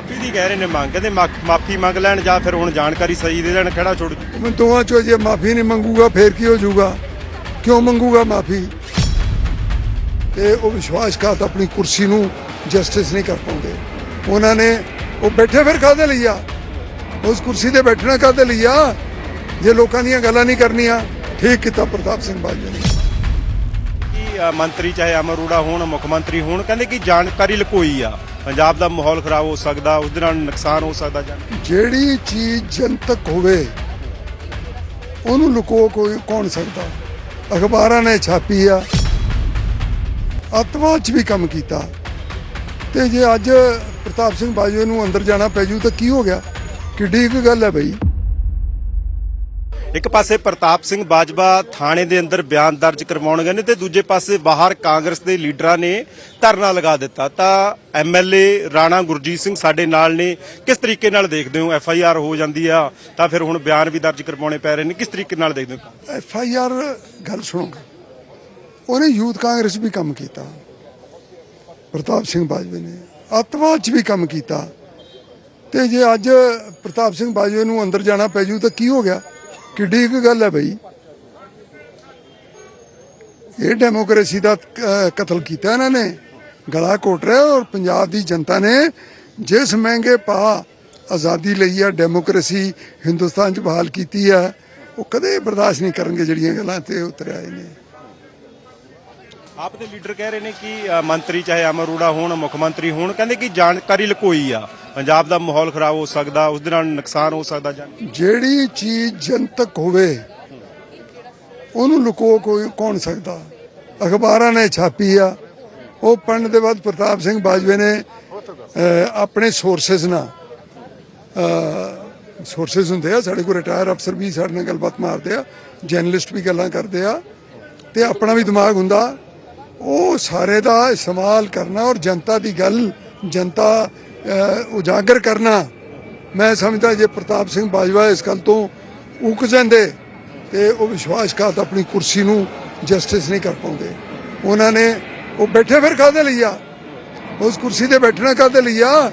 ਮਾਫੀ ਦੀ ਕਹਿ ਰਹੇ ਨੇ ਮੰਗ ਕਹਿੰਦੇ ਮਾਫੀ ਮੰਗ ਲੈਣ ਜਾਂ ਫਿਰ ਹੁਣ ਜਾਣਕਾਰੀ ਸਹੀ ਦੇ ਦੇਣ ਖੜਾ ਛੋੜ ਮੈਂ ਦੋਵਾਂ ਚੋਂ ਜੇ ਮਾਫੀ ਨਹੀਂ ਮੰਗੂਗਾ ਫੇਰ ਕੀ ਹੋ ਜਾਊਗਾ? ਕਿਉਂ ਮੰਗੂਗਾ ਮਾਫੀ? ਤੇ ਉਹ ਵਿਸ਼ਵਾਸਘਾਤ ਆਪਣੀ ਕੁਰਸੀ ਨੂੰ ਜਸਟਿਸ ਨਹੀਂ ਕਰ ਪਾਉਂਦੇ। ਉਹਨਾਂ ਨੇ ਉਹ ਬੈਠੇ ਫਿਰ ਕਾਹਦੇ ਲਈ ਆ? ਉਸ ਕੁਰਸੀ ਤੇ ਬੈਠਣਾ ਕਾਹਦੇ ਲਈ ਆ? ਜੇ ਲੋਕਾਂ ਦੀਆਂ ਗੱਲਾਂ ਨਹੀਂ ਕਰਨੀਆਂ ਠੀਕ ਕੀਤਾ ਪ੍ਰਤਾਪ ਸਿੰਘ ਬਾਜਵਾ ਨੇ। ਮੰਤਰੀ ਚਾਹੇ ਅਮਰ ਅਰੋੜਾ ਹੋਣ ਮੁੱਖ ਮੰਤਰੀ ਹੋਣ ਕਹਿੰਦੇ ਕਿ ਜਾਣਕਾਰੀ ਲਕੋਈ ਆ। ਪੰਜਾਬ ਦਾ ਮਾਹੌਲ ਖਰਾਬ ਹੋ ਸਕਦਾ, ਉਸ ਦੇ ਨਾਲ ਨੁਕਸਾਨ ਹੋ ਸਕਦਾ ਜਾਂ ਜਿਹੜੀ ਚੀਜ਼ ਜਨਤਕ ਹੋਵੇ, ਉਹਨੂੰ ਲੁਕੋ ਕੋਈ, ਕੌਣ ਸਕਦਾ? ਅਖਬਾਰਾਂ ਨੇ ਛਾਪੀ ਆ। ਅੱਤਵਾਦ 'ਚ ਵੀ ਕੰਮ ਕੀਤਾ। ਤੇ ਜੇ ਅੱਜ ਪ੍ਰਤਾਪ ਸਿੰਘ ਬਾਜਵਾ ਨੂੰ ਅੰਦਰ ਜਾਣਾ ਪੈ ਜੂ ਤਾਂ ਕੀ ਹੋ ਗਿਆ? ਕਿੱਡੀ ਕੁ ਗੱਲ ਹੈ ਬਈ। ਇੱਕ ਪਾਸੇ ਪ੍ਰਤਾਪ ਸਿੰਘ ਬਾਜਵਾ ਥਾਣੇ ਦੇ ਅੰਦਰ ਬਿਆਨ ਦਰਜ ਕਰਵਾਉਣ ਗਏ ਨੇ ਤੇ ਦੂਜੇ ਪਾਸੇ ਬਾਹਰ ਕਾਂਗਰਸ ਦੇ ਲੀਡਰਾਂ ਨੇ ਧਰਨਾ ਲਗਾ ਦਿੱਤਾ। ਤਾਂ ਐਮਐਲਏ ਰਾਣਾ ਗੁਰਜੀਤ ਸਿੰਘ ਸਾਡੇ ਨਾਲ ਨੇ। ਕਿਸ ਤਰੀਕੇ ਨਾਲ ਦੇਖਦੇ ਹੋ? ਐਫਆਈਆਰ ਹੋ ਜਾਂਦੀ ਆ, ਤਾਂ ਫਿਰ ਹੁਣ ਬਿਆਨ ਵੀ ਦਰਜ ਕਰਵਾਉਣੇ ਪੈ ਰਹੇ ਨੇ। ਕਿਸ ਤਰੀਕੇ ਨਾਲ ਦੇਖਦੇ ਹੋ? ਐਫ ਆਈ ਆਰ ਗੱਲ ਸੁਣੋਗੇ? ਉਹਨੇ ਯੂਥ ਕਾਂਗਰਸ ਵੀ ਕੰਮ ਕੀਤਾ। ਪ੍ਰਤਾਪ ਸਿੰਘ ਬਾਜਵੇ ਨੇ ਅੱਤਵਾਦ 'ਚ ਵੀ ਕੰਮ ਕੀਤਾ। ਤੇ ਜੇ ਅੱਜ ਪ੍ਰਤਾਪ ਸਿੰਘ ਬਾਜਵੇ ਨੂੰ ਅੰਦਰ ਜਾਣਾ ਪੈ ਜੂ ਤਾਂ ਕੀ ਹੋ ਗਿਆ? ਕਿੱਡੀ ਕੁ ਗੱਲ ਹੈ ਬਈ। ਇਹ ਡੈਮੋਕ੍ਰੇਸੀ ਦਾ ਕਤਲ ਕੀਤਾ ਇਹਨਾਂ ਨੇ। ਗਲਾ ਘੋਟ ਰਿਹਾ ਔਰ ਪੰਜਾਬ ਦੀ ਜਨਤਾ ਨੇ ਜਿਸ ਮਹਿੰਗੇ ਪਾ ਆਜ਼ਾਦੀ ਲਈ ਆ ਡੈਮੋਕ੍ਰੇਸੀ ਹਿੰਦੁਸਤਾਨ 'ਚ ਬਹਾਲ ਕੀਤੀ ਆ, ਉਹ ਕਦੇ ਬਰਦਾਸ਼ਤ ਨਹੀਂ ਕਰਨਗੇ ਜਿਹੜੀਆਂ ਗੱਲਾਂ ਤੇ ਉਤਰ ਆਏ ਨੇ। ਆਪ ਦੇ ਲੀਡਰ ਕਹਿ ਰਹੇ ਨੇ ਕਿ ਮੰਤਰੀ ਚਾਹੇ ਅਮਰ ਹੋਣ, ਮੁੱਖ ਮੰਤਰੀ ਹੋਣ, ਕਹਿੰਦੇ ਕਿ ਜਾਣਕਾਰੀ ਲਕੋਈ ਆ। ਪੰਜਾਬ ਦਾ ਮਾਹੌਲ ਖਰਾਬ ਹੋ ਸਕਦਾ, ਉਸ ਦੇ ਨਾਲ ਨੁਕਸਾਨ ਹੋ ਸਕਦਾ ਜਿਹੜੀ ਚੀਜ਼ ਜਨਤਕ ਹੋਵੇ, ਉਹਨੂੰ ਲੁਕੋ ਕੋਈ, ਕੌਣ ਸਕਦਾ? ਅਖਬਾਰਾਂ ਨੇ ਛਾਪੀ ਆ। ਉਹ ਪੜਨ ਦੇ ਬਾਅਦ ਪ੍ਰਤਾਪ ਸਿੰਘ ਬਾਜਵੇ ਨੇ ਆਪਣੇ ਸੋਰਸਸ ਨਾਲ ਸੋਰਸਸ ਹੁੰਦੇ ਆ, ਸਾਡੇ ਕੋਲ ਰਿਟਾਇਰ ਅਫਸਰ ਵੀ ਸਾਡੇ ਨਾਲ ਗੱਲਬਾਤ ਮਾਰਦੇ ਆ ਜਰਨਲਿਸਟ ਵੀ ਗੱਲਾਂ ਕਰਦੇ ਆ, ਤੇ ਆਪਣਾ ਵੀ ਦਿਮਾਗ ਹੁੰਦਾ। ਉਹ ਸਾਰੇ ਦਾ ਇਸਤੇਮਾਲ ਕਰਨਾ ਔਰ ਜਨਤਾ ਦੀ ਗੱਲ, ਜਨਤਾ ਉਜਾਗਰ ਕਰਨਾ ਮੈਂ ਸਮਝਦਾ ਜੇ ਪ੍ਰਤਾਪ ਸਿੰਘ ਬਾਜਵਾ ਇਸ ਗੱਲ ਤੋਂ ਉਕ ਜਾਂਦੇ ਤੇ ਉਹ ਵਿਸ਼ਵਾਸਘਾਤ ਆਪਣੀ ਕੁਰਸੀ ਨੂੰ ਜਸਟਿਸ ਨਹੀਂ ਕਰ ਪਾਉਂਦੇ। ਉਹਨਾਂ ਨੇ ਉਹ ਬੈਠੇ ਫਿਰ ਕਾਹਦੇ ਲਈ ਆ? ਉਸ ਕੁਰਸੀ ਤੇ ਬੈਠਣਾ ਕਾਹਦੇ ਲਈ ਆ?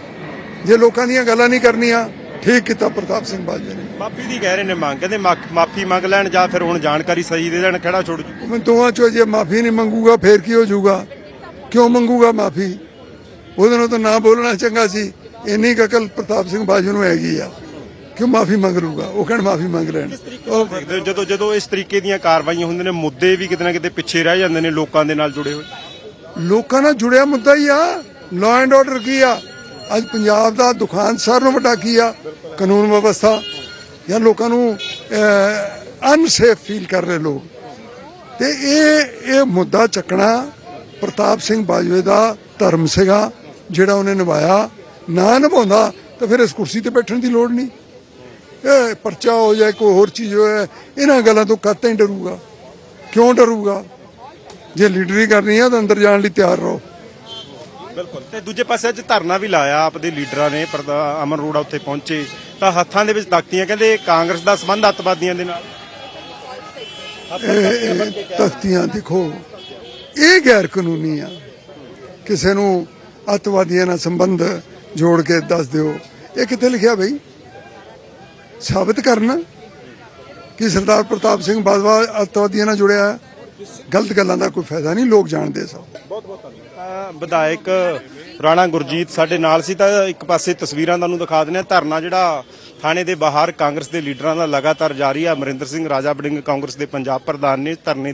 ਜੇ ਲੋਕਾਂ ਦੀਆਂ ਗੱਲਾਂ ਨਹੀਂ ਕਰਨੀਆਂ ਠੀਕ ਕੀਤਾ ਪ੍ਰਤਾਪ ਸਿੰਘ ਬਾਜਵਾ ਨੇ। ਮਾਫੀ ਦੀ ਕਹਿ ਰਹੇ ਨੇ ਮੰਗ ਕਹਿੰਦੇ ਮਾਫੀ ਮੰਗ ਲੈਣ ਜਾਂ ਫਿਰ ਹੁਣ ਜਾਣਕਾਰੀ ਸਹੀ ਦੇ ਦੇਣ ਖੜਾ ਛੋੜ ਜੂ। ਮੈਂ ਦੋਵਾਂ ਚੋਂ ਜੇ ਮਾਫੀ ਨਹੀਂ ਮੰਗੂਗਾ ਫੇਰ ਕੀ ਹੋ ਜਾਊਗਾ? ਕਿਉਂ ਮੰਗੂਗਾ ਮਾਫੀ? ਉਹਦੇ ਨਾਲ ਤਾਂ ਨਾ ਬੋਲਣਾ ਚੰਗਾ ਸੀ। ਇੰਨੀ ਕੁ ਅਕਲ ਪ੍ਰਤਾਪ ਸਿੰਘ ਬਾਜੂ ਨੂੰ ਹੈਗੀ ਆ ਕਿਉਂ ਮਾਫੀ ਮੰਗ ਲੂਗਾ ਉਹ ਕਹਿਣ ਮਾਫੀ ਮੰਗ ਲੈਣ। ਉਹ ਦੇਖਦੇ ਹੋ ਜਦੋਂ ਜਦੋਂ ਇਸ ਤਰੀਕੇ ਦੀਆਂ ਕਾਰਵਾਈਆਂ ਹੁੰਦੀਆਂ ਨੇ ਮੁੱਦੇ ਵੀ ਕਿਤੇ ਨਾ ਕਿਤੇ ਪਿੱਛੇ ਰਹਿ ਜਾਂਦੇ ਨੇ ਲੋਕਾਂ ਦੇ ਨਾਲ ਜੁੜੇ ਹੋਏ। ਲੋਕਾਂ ਨਾਲ ਜੁੜਿਆ ਮੁੱਦਾ ਹੀ ਆ। ਲਾਅ ਐਂਡ ਆਰਡਰ ਕੀ ਆ? ਅੱਜ ਪੰਜਾਬ ਦਾ ਦੁਕਾਨ ਸਾਰ ਨੂੰ ਵੱਡਾ ਕੀ ਆ? ਕਾਨੂੰਨ ਵਿਵਸਥਾ। ਜਾਂ ਲੋਕਾਂ ਨੂੰ ਅਨਸੇਫ ਫੀਲ ਕਰ ਰਹੇ ਲੋਕ। ਤੇ ਇਹ ਇਹ ਮੁੱਦਾ ਚੱਕਣਾ ਪ੍ਰਤਾਪ ਸਿੰਘ ਬਾਜਵੇ ਦਾ ਧਰਮ ਸੀਗਾ। ਜਿਹੜਾ ਉਹਨੇ ਨਿਭਾਇਆ ਨਾ ਨਿਭਾਉਂਦਾ ਤਾਂ ਫਿਰ ਇਸ ਕੁਰਸੀ ਤੇ ਬੈਠਣ ਦੀ ਲੋੜ ਨਹੀਂ। ਇਹ ਪਰਚਾ ਹੋ ਜਾਏ ਕੋਈ ਹੋਰ ਚੀਜ਼ ਹੋਏ ਇਹਨਾਂ ਗੱਲਾਂ ਤੋਂ ਕੱਤ ਡਰੂਗਾ। ਕਿਉਂ ਡਰੂਗਾ? ਜੇ ਲੀਡਰੀ ਕਰਨੀ ਆ ਤਾਂ ਅੰਦਰ ਜਾਣ ਲਈ ਤਿਆਰ ਰਹੋ। ਬਿਲਕੁਲ। ਤੇ ਦੂਜੇ ਪਾਸੇ ਅੱਜ ਧਰਨਾ ਵੀ ਲਾਇਆ ਆਪ ਦੇ ਲੀਡਰਾਂ ਨੇ ਪ੍ਰਧਾ ਅਮਰ ਅਰੋੜਾ ਉੱਥੇ ਪਹੁੰਚੇ। ਤਾਂ ਹੱਥਾਂ ਦੇ ਵਿੱਚ ਤਖਤੀਆਂ ਕਹਿੰਦੇ ਕਾਂਗਰਸ ਦਾ ਸੰਬੰਧ ਅੱਤਵਾਦੀਆਂ ਦੇ ਨਾਲ। ਤਖਤੀਆਂ ਦੇਖੋ ਇਹ ਗੈਰ ਕਾਨੂੰਨੀ ਆ। ਕਿਸੇ ਨੂੰ ਅੱਤਵਾਦੀਆਂ ਨਾਲ ਸੰਬੰਧ ਜੋੜ ਕੇ ਦੱਸ ਦਿਓ। ਇਹ ਕਿੱਥੇ ਲਿਖਿਆ ਬਈ? ਸਾਬਤ ਕਰਨਾ ਕਿ ਸਰਦਾਰ ਪ੍ਰਤਾਪ ਸਿੰਘ ਬਾਜਵਾ ਅੱਤਵਾਦੀਆਂ ਨਾਲ ਜੁੜਿਆ ਗਲਤ ਗੱਲਾਂ ਦਾ ਕੋਈ ਫਾਇਦਾ ਨਹੀਂ, ਲੋਕ ਜਾਣਦੇ ਸਭ। ਬਹੁਤ ਬਹੁਤ ਧੰਨਵਾਦ। ਵਿਧਾਇਕ ਰਾਣਾ ਗੁਰਜੀਤ ਸਾਡੇ ਨਾਲ ਸੀ ਤਾਂ ਇੱਕ ਪਾਸੇ ਤਸਵੀਰਾਂ ਤੁਹਾਨੂੰ ਦਿਖਾ ਦਿੰਦੇ ਆ ਧਰਨਾ ਜਿਹੜਾ ਥਾਣੇ ਦੇ ਬਾਹਰ ਕਾਂਗਰਸ ਦੇ ਲੀਡਰਾਂ ਦਾ ਲਗਾਤਾਰ ਜਾਰੀ ਆ। ਅਮਰਿੰਦਰ ਸਿੰਘ ਰਾਜਾ ਬੜਿੰਗ ਕਾਂਗਰਸ ਦੇ ਪੰਜਾਬ ਪ੍ਰਧਾਨ ਨੇ ਧਰਨੇ